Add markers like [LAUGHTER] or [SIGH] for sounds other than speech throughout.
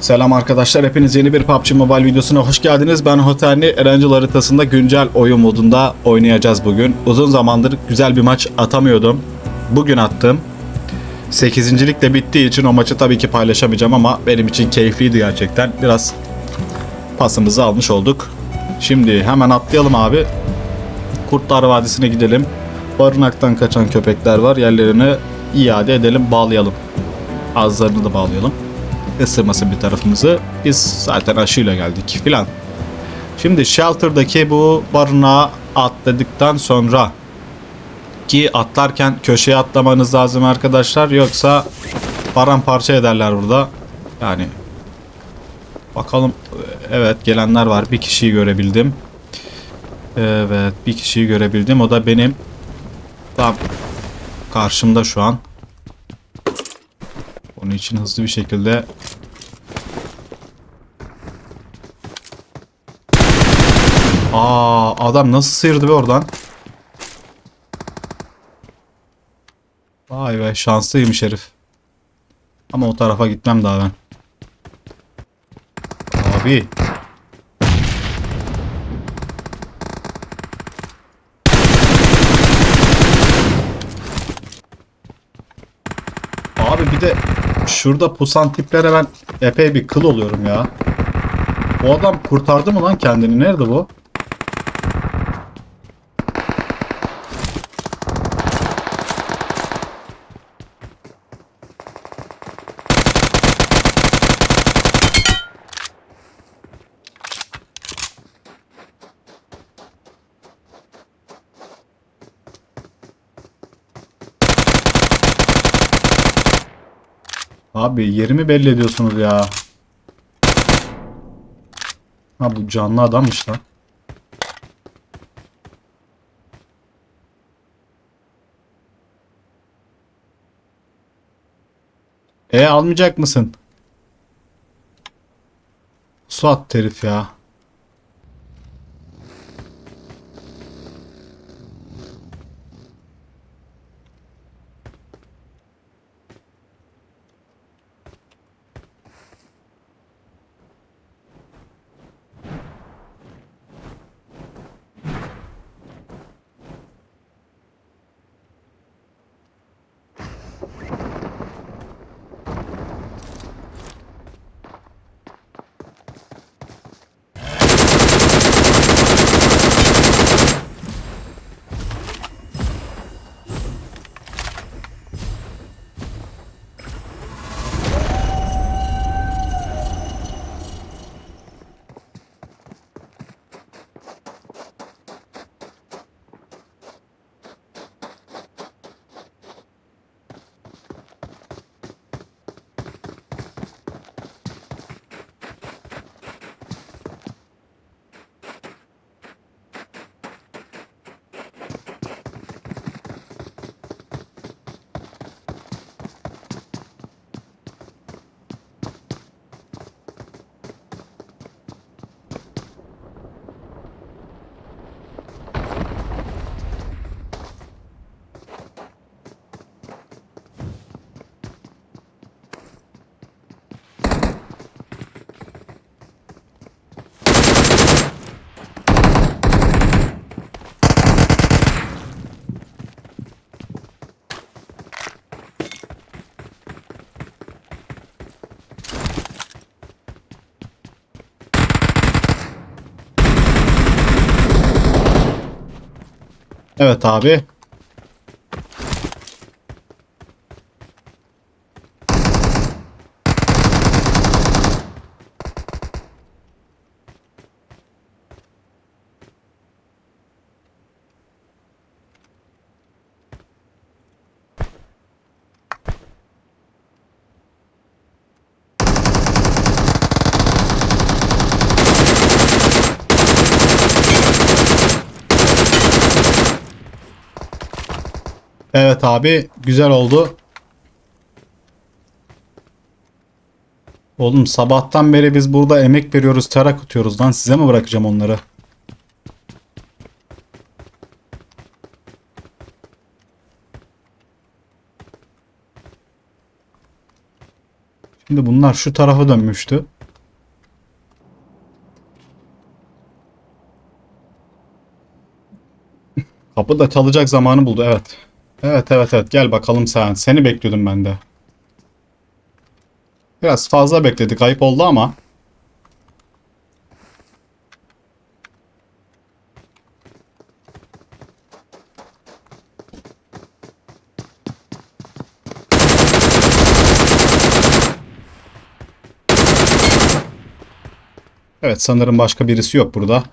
Selam arkadaşlar, hepiniz yeni bir PUBG Mobile videosuna hoş geldiniz. Ben Hotelli Erencil haritasında güncel oyun modunda oynayacağız bugün. Uzun zamandır güzel bir maç atamıyordum. Bugün attım. 8. lig de bittiği için o maçı tabii ki paylaşamayacağım ama benim için keyifliydi gerçekten. Biraz pasımızı almış olduk. Şimdi hemen atlayalım abi. Kurtlar Vadisi'ne gidelim. Barınaktan kaçan köpekler var. Yerlerini iade edelim, bağlayalım. Ağızlarını da bağlayalım ısırmasın bir tarafımızı. Biz zaten aşıyla geldik filan. Şimdi shelter'daki bu barınağa atladıktan sonra ki atlarken köşeye atlamanız lazım arkadaşlar yoksa paramparça ederler burada. Yani bakalım evet gelenler var. Bir kişiyi görebildim. Evet bir kişiyi görebildim. O da benim tam karşımda şu an. Onun için hızlı bir şekilde Aa adam nasıl sıyırdı be oradan? Vay be şanslıymış herif. Ama o tarafa gitmem daha ben. Abi. Abi bir de şurada pusan tiplere ben epey bir kıl oluyorum ya. Bu adam kurtardı mı lan kendini? Nerede bu? Abi yerimi belli ediyorsunuz ya. Ha bu canlı adammış lan. E almayacak mısın? Suat herif ya. Evet abi. Evet abi güzel oldu. Oğlum sabahtan beri biz burada emek veriyoruz, ter akıtıyoruz lan. Size mi bırakacağım onları? Şimdi bunlar şu tarafa dönmüştü. [LAUGHS] Kapı da çalacak zamanı buldu evet. Evet evet evet gel bakalım sen. Seni bekliyordum ben de. Biraz fazla bekledik ayıp oldu ama. Evet sanırım başka birisi yok burada.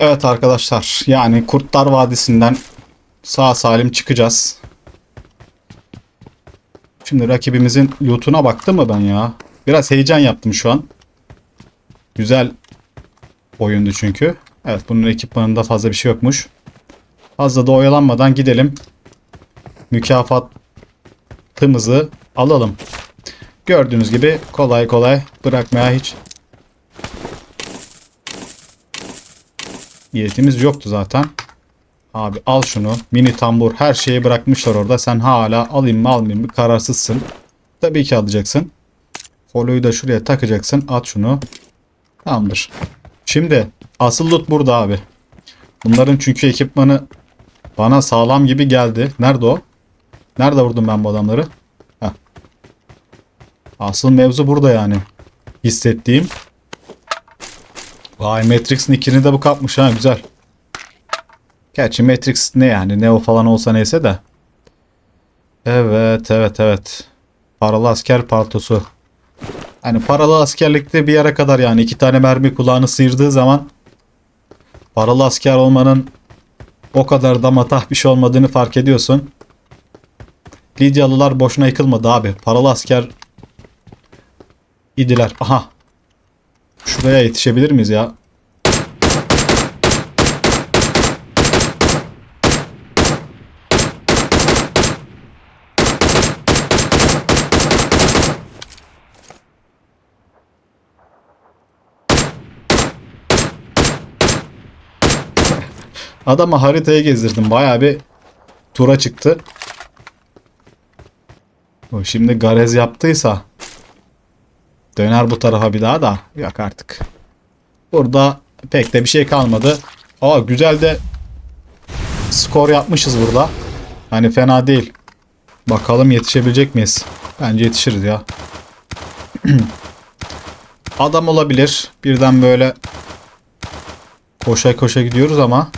Evet arkadaşlar yani Kurtlar Vadisi'nden sağ salim çıkacağız. Şimdi rakibimizin loot'una baktım mı ben ya? Biraz heyecan yaptım şu an. Güzel oyundu çünkü. Evet bunun ekipmanında fazla bir şey yokmuş. Fazla da oyalanmadan gidelim. Mükafatımızı alalım. Gördüğünüz gibi kolay kolay bırakmaya hiç niyetimiz yoktu zaten. Abi al şunu. Mini tambur her şeyi bırakmışlar orada. Sen hala alayım mı almayayım mı kararsızsın. Tabii ki alacaksın. Folyoyu da şuraya takacaksın. At şunu. Tamamdır. Şimdi asıl loot burada abi. Bunların çünkü ekipmanı bana sağlam gibi geldi. Nerede o? Nerede vurdum ben bu adamları? Heh. Asıl mevzu burada yani. Hissettiğim. Vay Matrix'in ikini de bu kapmış ha güzel. Gerçi Matrix ne yani Neo falan olsa neyse de. Evet evet evet. Paralı asker partosu. Hani paralı askerlikte bir yere kadar yani iki tane mermi kulağını sıyırdığı zaman paralı asker olmanın o kadar da matah bir şey olmadığını fark ediyorsun. Lidyalılar boşuna yıkılmadı abi. Paralı asker idiler. Aha. Şuraya yetişebilir miyiz ya? [LAUGHS] Adama haritayı gezdirdim. Bayağı bir tura çıktı. Şimdi garez yaptıysa döner bu tarafa bir daha da yok artık. Burada pek de bir şey kalmadı. Aa güzel de skor yapmışız burada. Hani fena değil. Bakalım yetişebilecek miyiz? Bence yetişiriz ya. [CLEARS THROAT] Adam olabilir. Birden böyle koşa koşa gidiyoruz ama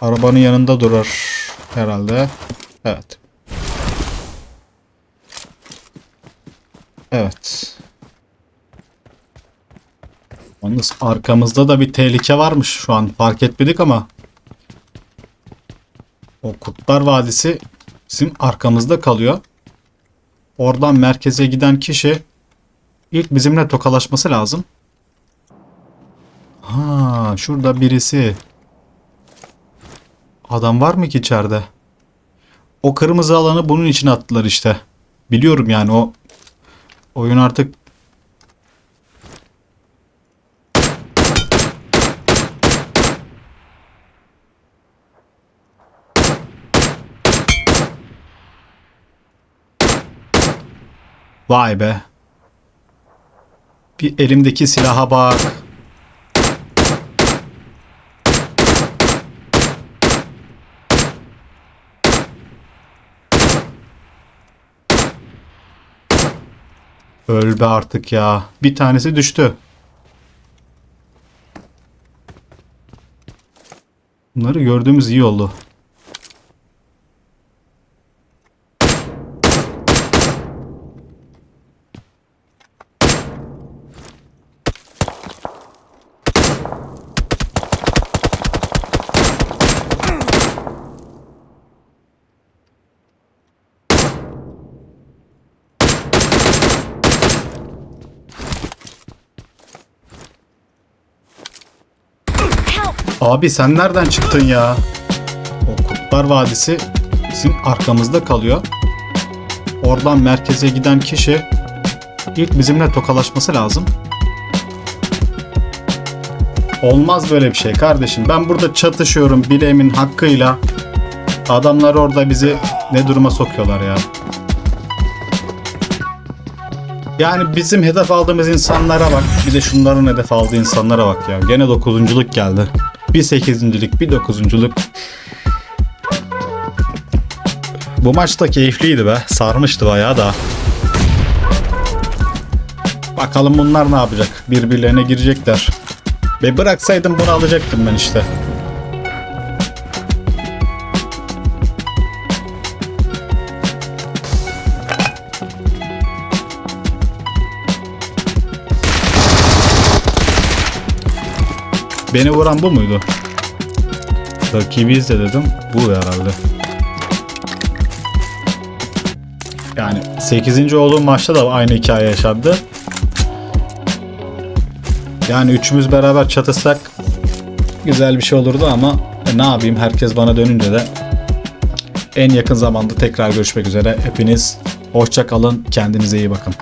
arabanın yanında durur herhalde. Evet. Evet. Yalnız arkamızda da bir tehlike varmış şu an fark etmedik ama o Kurtlar Vadisi bizim arkamızda kalıyor. Oradan merkeze giden kişi ilk bizimle tokalaşması lazım. Ha, şurada birisi. Adam var mı ki içeride? O kırmızı alanı bunun için attılar işte. Biliyorum yani o oyun artık Vay be. Bir elimdeki silaha bak. Öl be artık ya. Bir tanesi düştü. Bunları gördüğümüz iyi oldu. Abi sen nereden çıktın ya? O Kurtlar Vadisi bizim arkamızda kalıyor. Oradan merkeze giden kişi ilk bizimle tokalaşması lazım. Olmaz böyle bir şey kardeşim. Ben burada çatışıyorum bileğimin hakkıyla. Adamlar orada bizi ne duruma sokuyorlar ya. Yani bizim hedef aldığımız insanlara bak. Bir de şunların hedef aldığı insanlara bak ya. Gene dokuzunculuk geldi. Bir sekizincilik, bir dokuzunculuk. Bu maç da keyifliydi be. Sarmıştı bayağı da. Bakalım bunlar ne yapacak? Birbirlerine girecekler. Ve bıraksaydım bunu alacaktım ben işte. Beni vuran bu muydu? Rakibi izle dedim. Bu herhalde. Yani 8. olduğum maçta da aynı hikaye yaşandı. Yani üçümüz beraber çatışsak güzel bir şey olurdu ama e, ne yapayım herkes bana dönünce de en yakın zamanda tekrar görüşmek üzere. Hepiniz hoşça kalın. Kendinize iyi bakın.